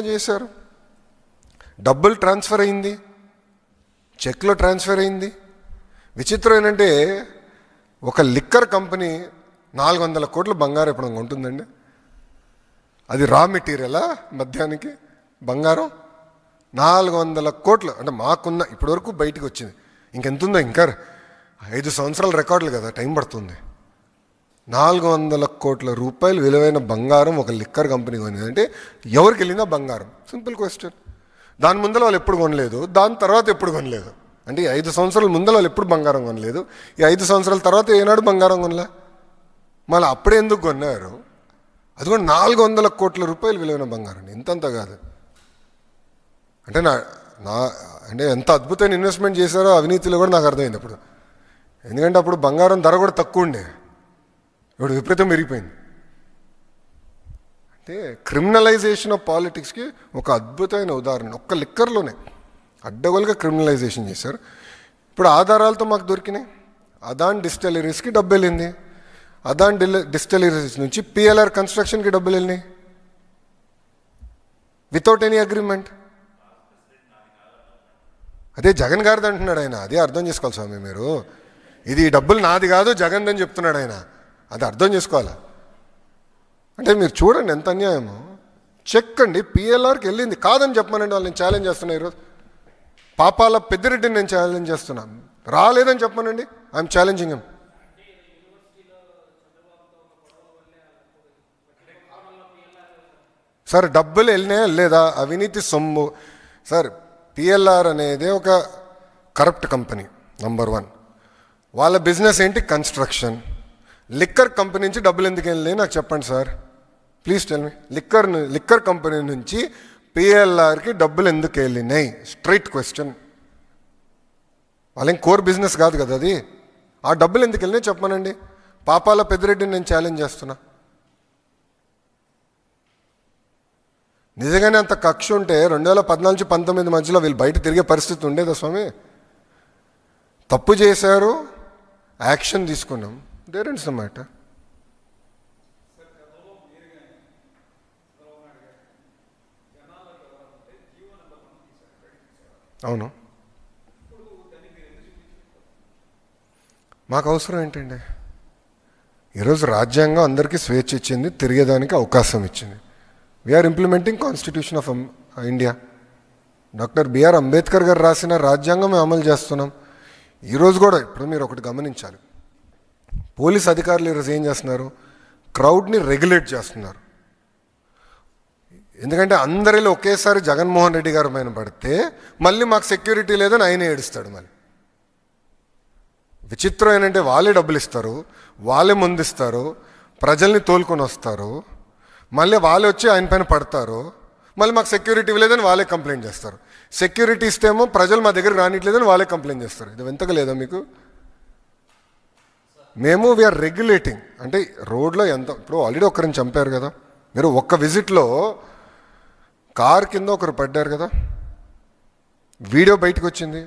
చేశారు. డబ్బులు ట్రాన్స్ఫర్ అయింది. చెక్లో ట్రాన్స్ఫర్ అయింది. విచిత్రం ఏంటంటే ఒక లిక్కర్ కంపెనీ నాలుగు వందల కోట్ల బంగారం ఇప్పుడు ఉంటుందండి అది రా మెటీరియలా మధ్యానికి? బంగారం? నాలుగు వందల కోట్లు. అంటే మాకున్న ఇప్పటివరకు బయటికి వచ్చింది. ఇంకెంతుందో ఇంకా ఐదు సంవత్సరాల రికార్డులు కదా టైం పడుతుంది. నాలుగు వందల కోట్ల రూపాయలు విలువైన బంగారం ఒక లిక్కర్ కంపెనీ కొనింది. అంటే ఎవరికి వెళ్ళిందా బంగారం. సింపుల్ క్వశ్చన్ దాని ముందర వాళ్ళు ఎప్పుడు కొనలేదు. దాని తర్వాత ఎప్పుడు కొనలేదు? అంటే ఐదు సంవత్సరాల ముందర వాళ్ళు ఎప్పుడు బంగారం కొనలేదు? ఈ ఐదు సంవత్సరాల తర్వాత ఏనాడు బంగారం కొనలే? మళ్ళీ అప్పుడే ఎందుకు కొన్నారు? అది కూడా నాలుగు వందల కోట్ల రూపాయలు విలువైన బంగారం. ఇంతంత కాదు. అంటే నా నా అంటే ఎంత అద్భుతమైన ఇన్వెస్ట్మెంట్ చేశారో అవినీతిలో కూడా నాకు అర్థమైంది అప్పుడు. ఎందుకంటే అప్పుడు బంగారం ధర కూడా తక్కువ ఉండే. ఇప్పుడు విపరీతం పెరిగిపోయింది అంటే క్రిమినలైజేషన్ ఆఫ్ పాలిటిక్స్కి ఒక అద్భుతమైన ఉదాహరణ. ఒక్క లిక్కర్లోనే అడ్డగోలుగా క్రిమినలైజేషన్ చేశారు. ఇప్పుడు ఆధారాలతో మాకు దొరికినాయి. అదాన్ డిస్టలరీస్కి డబ్బు వెళ్ళింది అదాన్ డిల్ డిస్టలరీస్ నుంచి పిఎల్ఆర్ కన్స్ట్రక్షన్కి డబ్బులు వెళ్ళినాయి వితౌట్ ఎనీ అగ్రిమెంట్ అదే జగన్ గారిది అంటున్నాడు ఆయన. అదే అర్థం చేసుకోవాలి స్వామి మీరు. ఇది డబ్బులు నాది కాదు జగన్ అని చెప్తున్నాడు ఆయన. అది అర్థం చేసుకోవాలా? అంటే మీరు చూడండి ఎంత అన్యాయమో. చెక్కండి పిఎల్ఆర్కి వెళ్ళింది. కాదని చెప్పమనండి వాళ్ళు నేను ఛాలెంజ్ చేస్తున్నా ఈరోజు. పాపాల పెద్దిరెడ్డిని నేను ఛాలెంజ్ చేస్తున్నాను రాలేదని చెప్పమనండి. ఐఎమ్ ఛాలెంజింగ్ ఎమ్ సార్ డబ్బులు వెళ్ళినాయా లేదా అవినీతి సొమ్ము. సార్ పిఎల్ఆర్ అనేది ఒక కరప్ట్ కంపెనీ నంబర్ వన్ వాళ్ళ బిజినెస్ ఏంటి? కన్స్ట్రక్షన్ లిక్కర్ కంపెనీ నుంచి డబ్బులు ఎందుకు వెళ్ళినాయి నాకు చెప్పండి sir. Please tell me liquor liquor company నుంచి పిఎల్ఆర్కి డబ్బులు ఎందుకు వెళ్ళినాయి? స్ట్రైట్ క్వశ్చన్ వాళ్ళేం కోర్ బిజినెస్ కాదు కదా అది. ఆ డబ్బులు ఎందుకు వెళ్ళినాయి చెప్పమనండి. పాపాల పెద్దిరెడ్డిని నేను ఛాలెంజ్ చేస్తున్నా. నిజంగానే అంత కక్ష ఉంటే రెండు వేల పద్నాలుగు నుంచి పంతొమ్మిది మధ్యలో వీళ్ళు బయట తిరిగే పరిస్థితి ఉండేదా స్వామి? తప్పు చేశారు యాక్షన్ తీసుకున్నాం. దేర్ ఇన్స్ అవును. మాకు అవసరం ఏంటండి? ఈరోజు రాజ్యాంగం అందరికీ స్వేచ్ఛ ఇచ్చింది తిరిగేదానికి అవకాశం ఇచ్చింది. We're implementing constitution of India doctor BR Ambedkar గారు రాసిన రాజ్యాంగం మేము అమలు చేస్తున్నాం. ఈరోజు కూడా ఇప్పుడు మీరు ఒకటి గమనించాలి. పోలీస్ అధికారులు ఈరోజు ఏం చేస్తున్నారు? క్రౌడ్ని రెగ్యులేట్ చేస్తున్నారు. ఎందుకంటే అందరిలో ఒకేసారి జగన్మోహన్ రెడ్డి గారి పైన పడితే మళ్ళీ మాకు సెక్యూరిటీ లేదని ఆయనే ఏడుస్తాడు మళ్ళీ. విచిత్రం ఏంటంటే వాళ్ళే డబ్బులు ఇస్తారు వాళ్ళే ముందిస్తారు ప్రజల్ని తోలుకొని వస్తారు మళ్ళీ వాళ్ళే వచ్చి ఆయన పైన పడతారు మళ్ళీ మాకు సెక్యూరిటీ లేదని వాళ్ళే కంప్లైంట్ చేస్తారు. సెక్యూరిటీ ఇస్తేమో ప్రజలు మా దగ్గర రానిట్లేదని వాళ్ళే కంప్లైంట్ చేస్తారు. ఇది వింతగా లేదా మీకు? మేము వీఆర్ రెగ్యులేటింగ్ అంటే రోడ్లో ఎంత ఇప్పుడు ఆల్రెడీ ఒకరిని చంపారు కదా. మీరు ఒక్క విజిట్లో కార్ కింద ఒకరు పడ్డారు కదా. వీడియో బయటకు వచ్చింది.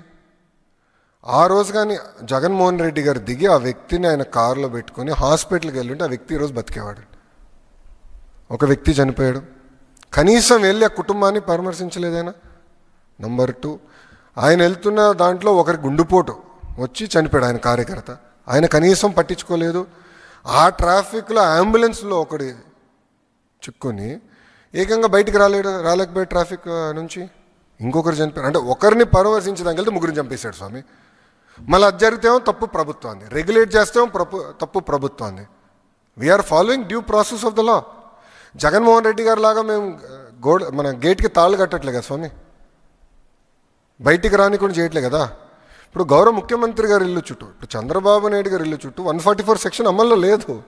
ఆ రోజు కానీ జగన్మోహన్ రెడ్డి గారు దిగి ఆ వ్యక్తిని ఆయన కారులో పెట్టుకొని హాస్పిటల్కి వెళ్ళుంటే ఆ వ్యక్తి ఈరోజు బతికేవాడు. ఒక వ్యక్తి చనిపోయాడు. కనీసం వెళ్ళి ఆ కుటుంబాన్ని పరామర్శించలేదైనా నంబర్ టూ ఆయన వెళ్తున్న దాంట్లో ఒకరి గుండుపోటు వచ్చి చనిపోయాడు ఆయన కార్యకర్త. ఆయన కనీసం పట్టించుకోలేదు. ఆ ట్రాఫిక్లో అంబులెన్స్లో ఒకటి చిక్కుని ఏకంగా బయటికి రాలేడు రాలేకపోయాడు ట్రాఫిక్ నుంచి. ఇంకొకరు చనిపోయారు అంటే ఒకరిని పరామర్శించడానికి వెళ్తే ముగ్గురిని చంపేశాడు స్వామి. మళ్ళీ అది జరిగితేమో తప్పు ప్రభుత్వాన్ని. రెగ్యులేట్ చేస్తేమో ప్రభు తప్పు ప్రభుత్వాన్ని. We're following due process of the law Jaganmohan Reddy గారి లాగా మేము గోడ మన గేట్కి తాళ్ళు కట్టట్లే కదా స్వామి. బయటికి రానికుండా చేయట్లే కదా. ఇప్పుడు గౌరవ ముఖ్యమంత్రి గారి ఇల్లు చుట్టూ ఇప్పుడు చంద్రబాబు నాయుడు గారి ఇల్లు చుట్టూ వన్ ఫార్టీ ఫోర్ సెక్షన్ అమల్లో లేదు.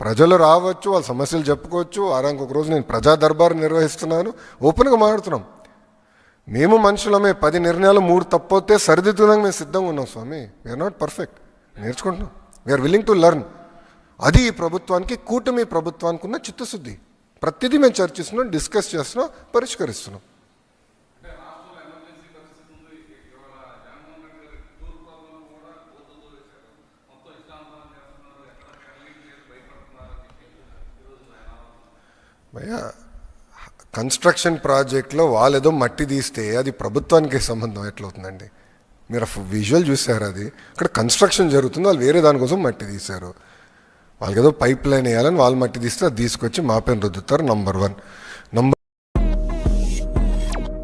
ప్రజలు రావచ్చు వాళ్ళ సమస్యలు చెప్పుకోవచ్చు. వారానికి ఒక రోజు నేను ప్రజా దర్బార్ నిర్వహిస్తున్నాను. ఓపెన్గా మాట్లాడుతున్నాం. మేము మనుషులమే పది నిర్ణయాలు మూడు తప్పొస్తే సరిదిద్దుదానికి మేము సిద్ధంగా ఉన్నాం స్వామి. వీఆర్ నాట్ పర్ఫెక్ట్ నేర్చుకుంటున్నాం. వీఆర్ విల్లింగ్ టు లెర్న్ అది ఈ ప్రభుత్వానికి కూటమి ప్రభుత్వానికి ఉన్న చిత్తశుద్ధి. ప్రతిదీ మేము చర్చిస్తున్నాం డిస్కస్ చేస్తున్నాం పరిష్కరిస్తున్నాం. భయ్యా కన్స్ట్రక్షన్ ప్రాజెక్ట్లో వాళ్ళు ఏదో మట్టి తీస్తే అది ప్రభుత్వానికి సంబంధం. ఎట్లవుతుందండి? మీరు విజువల్ చూసారు అది? అక్కడ కన్స్ట్రక్షన్ జరుగుతుంది వాళ్ళు వేరే దానికోసం మట్టి తీశారు. వాళ్ళకి ఏదో పైప్ లైన్ వేయాలని వాళ్ళు మట్టి తీస్తే అది తీసుకొచ్చి మా పైన రుద్దుతారు నంబర్ వన్.